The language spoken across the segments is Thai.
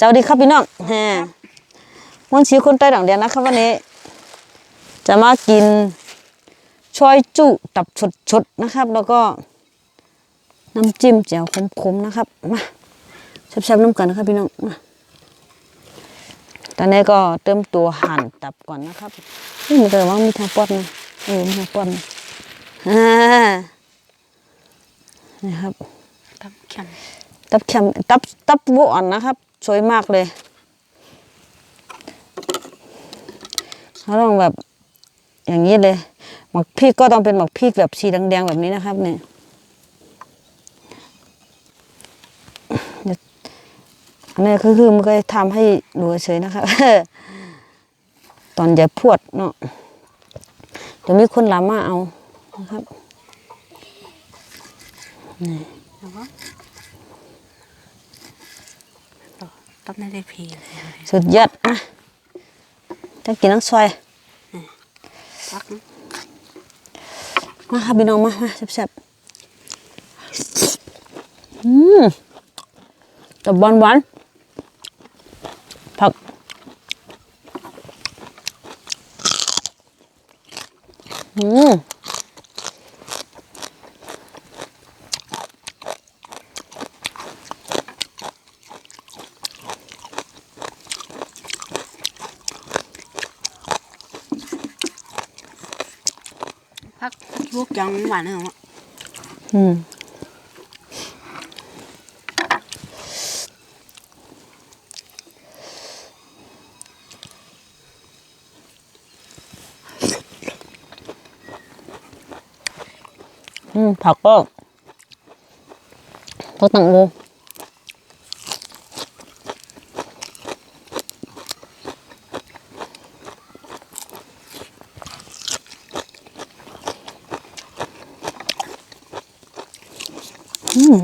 เจ้าดีครับพี่น้องแฮวันชีคนใต้ดังเดียนนะครับวันนี้ จะมากินช่อยจุตับสดๆนะครับ แล้วก็น้ำจิ้มแจ่วขมๆนะครับมาแซ่บๆน้ำกันนะครับพี่น้องมาตอนนี้ก็เติมตัวหั่นตับก่อนนะครับนี่มันเกิดว่ามีทางป้อนนะเออมีทางป้อนนะอ่านี่ครับตับแข็งตับแคมตับตับบุอ่อนนะครับ สวยมากเลยเขาต้องแบบอย่างนี้เลย หมักพริกก็ต้องเป็นหมักพริกแบบสีแดงๆแบบนี้นะครับเนี่ยอันนี้คือคือมันก็ทำให้ดูเฉยนะครับตอนอย่าพวดเนาะเดี๋ยวมีคนลามาเอานะครับแล้วก็ตับในได้พีเลยสุดยอดนะจะกินน้ำซอยตักนะมาค่ะพี่น้องมามาแซ่บๆอืมกับบอลหวานผักอืม พักลวกยัง หวานเนอะอืมอืมผักก็ก็ตังโม ตั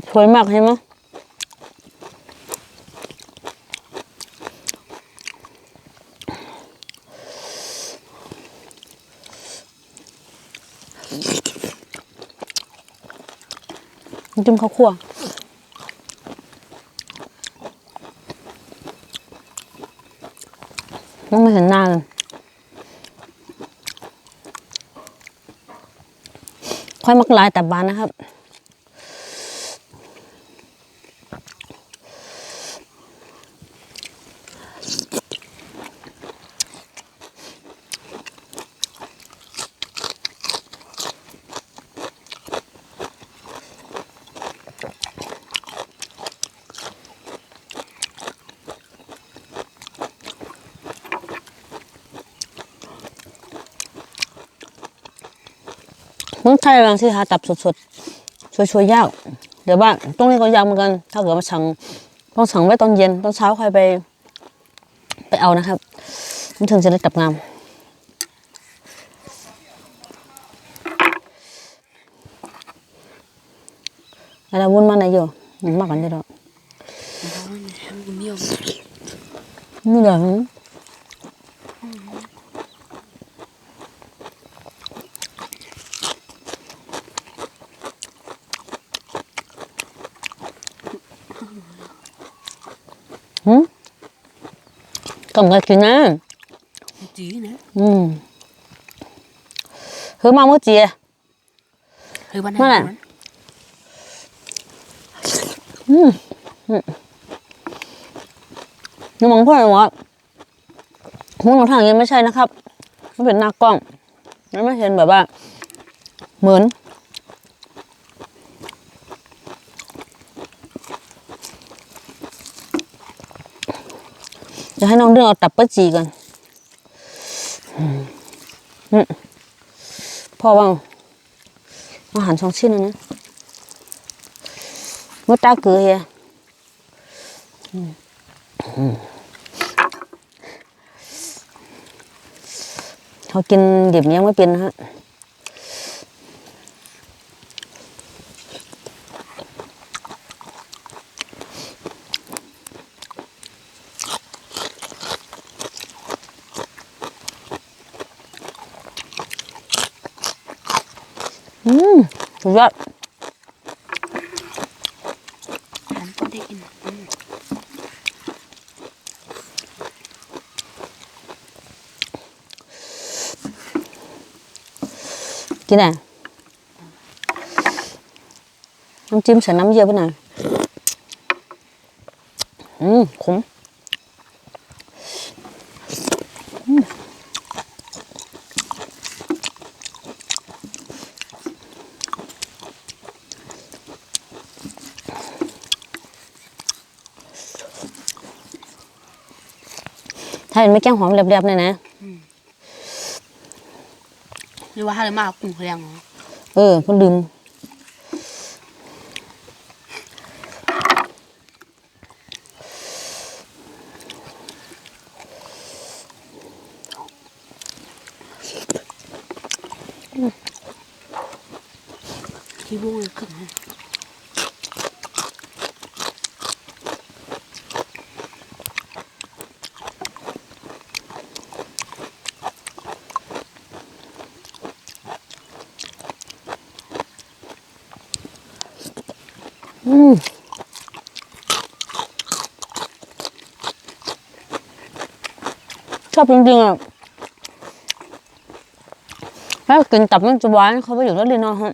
บสวยมากใช่ไหมจิ้มข้าวคั่ว ต้องไม่เห็นหน้าเลยค่อยมักลายแต่บานนะครับ เมืองไทยบางที่หาตับสดๆช่วยๆยากเดี๋ยวว่าตรงนี้ก็ยากเหมือนกัน ถ้าเกิดมาสั่งต้องสั่งไว้ตอนเย็นตอนเช้าใครไป ไปเอานะครับมันถึงจะได้ตับงามอะไรวุ่นมาไหนอยู่มันมากกันได้หรอกนี่เหรอ กำกับกินนะจีนะอืมคือมาเมื่อจีเฮ้ยวันเมื่อไหร่นั้นนี่มองเพื่อนว่ามุ้งของทางยังไม่ใช่นะครับ มันเป็นหน้ากล้อง มันไม่เห็นแบบว่า เหมือน จะให้น้องเดืองเอาตับเปิ้ลจีก่อนพ่อว่างอาหารสองชิ้นนะนะเมื่อตาเกลือเฮียเขากินดิบยังไม่เป็นนะฮะ อืม สุดยอดฉันก็ได้กินอืมกินอะน้ำจิ้มใส่น้ำเยอะไปหน่อยอืมขม ถ้าเห็นไม่แกงหอมเรียบๆเลยนะหรือว่าถ้าเลยมากกุ้งแรงเหรอเออมันลืมที่บุ้งเลยขึ้น ชอบจริงๆอะถ้ากินตับมันจะหวานเขาไปอยู่แล้วเลยเนาะฮะ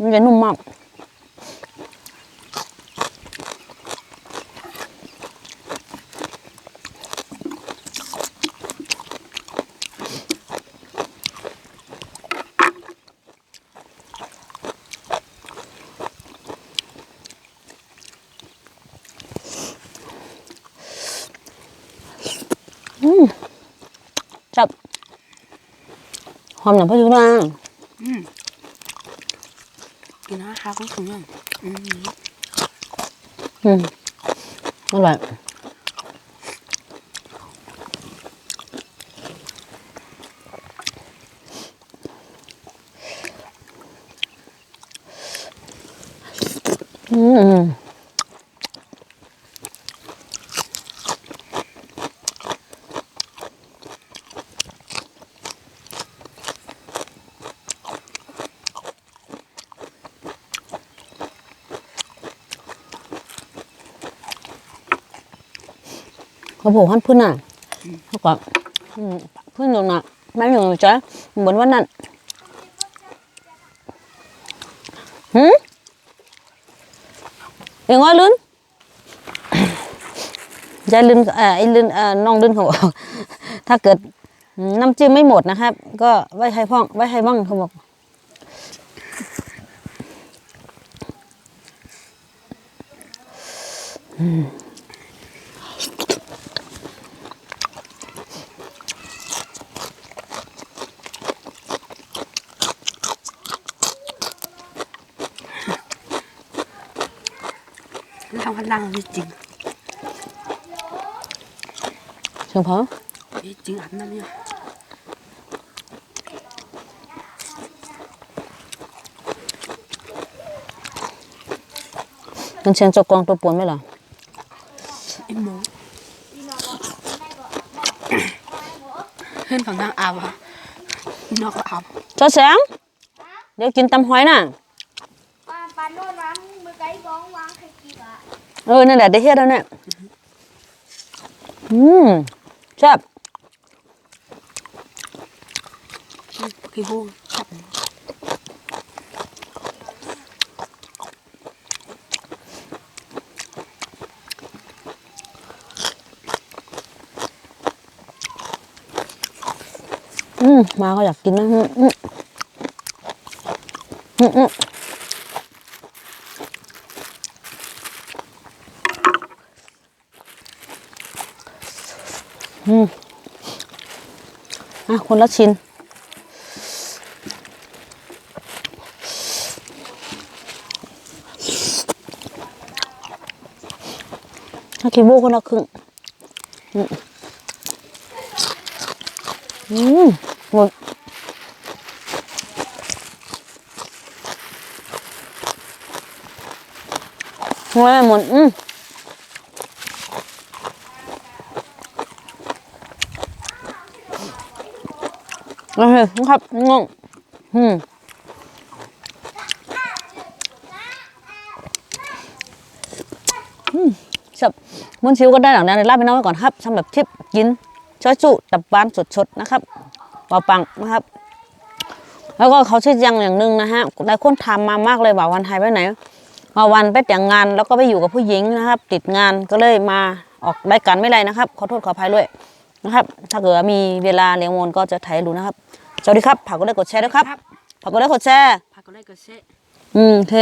มันจะนุ่มมาก จับหอมหนังพะยูนางอืมกินนะฮาก็ถึงยังอืมอืมอร่อยอืม เขาบอกว่าพื้นน่ะเขาก็พื้นตรงน่ะไม่อยู่จ้ะเหมือนวันนั้นหืมเอ็งว่าลื่นยายลื่นเอ่อไอ้ลื่นเอ่อน้องลื่นเขาบอกถ้าเกิดน้ำจิ้มไม่หมดนะครับ ก็ไว้ให้พ่องไว้ให้มั่งเขาบอก ทำพลังจริงเชิงพอจริงอันนั้นเนี่ยมันเชียงจกกองตัวปวนไหมล่ะไอ้หมูเพื่อนของนางอาวอะนอกอาวจอแสงเดี๋ยวกินตำหอยน่ะ ปาปาโน่นวางมือไก่บ้องวางใครกี่บาท เออ นั่นแหละได้เฮ็ดแล้วเนี่ยอืมแซ่บคือหูจับอืมมาก็อยากกินนะอืมอืมอืม อืมอะคนละชิ้นถ้ากินโบคนละครึ่งอืมอืมหมดหมดหมดอืม โอเคครับงงอืมสับมุนชิวก็ได้หลังนี้นลาไปน้องไว้ก่อนครับสำหรับทริปกินช้อยจุตับหวานสดๆนะครับเบาปังนะครับ แล้วก็เขาชื่อยังอย่างหนึ่งนะฮะหลายคนถามมามากเลยบ่าวันไทยไปไหนมาวันไปแต่งงานแล้วก็ไปอยู่กับผู้หญิงนะครับ ติดงานก็เลยมาออกรายการไม่ไรนะครับ ขอโทษขออภัยด้วย นะครับ ถ้าเกิดว่ามีเวลาเลี้ยงมนก็จะถ่ายให้ดูนะครับ สวัสดีครับฝากกดไลค์กดแชร์ด้วยครับฝากกดไลค์กดแชร์ผักก็ได้ก็เซะอืมโอเค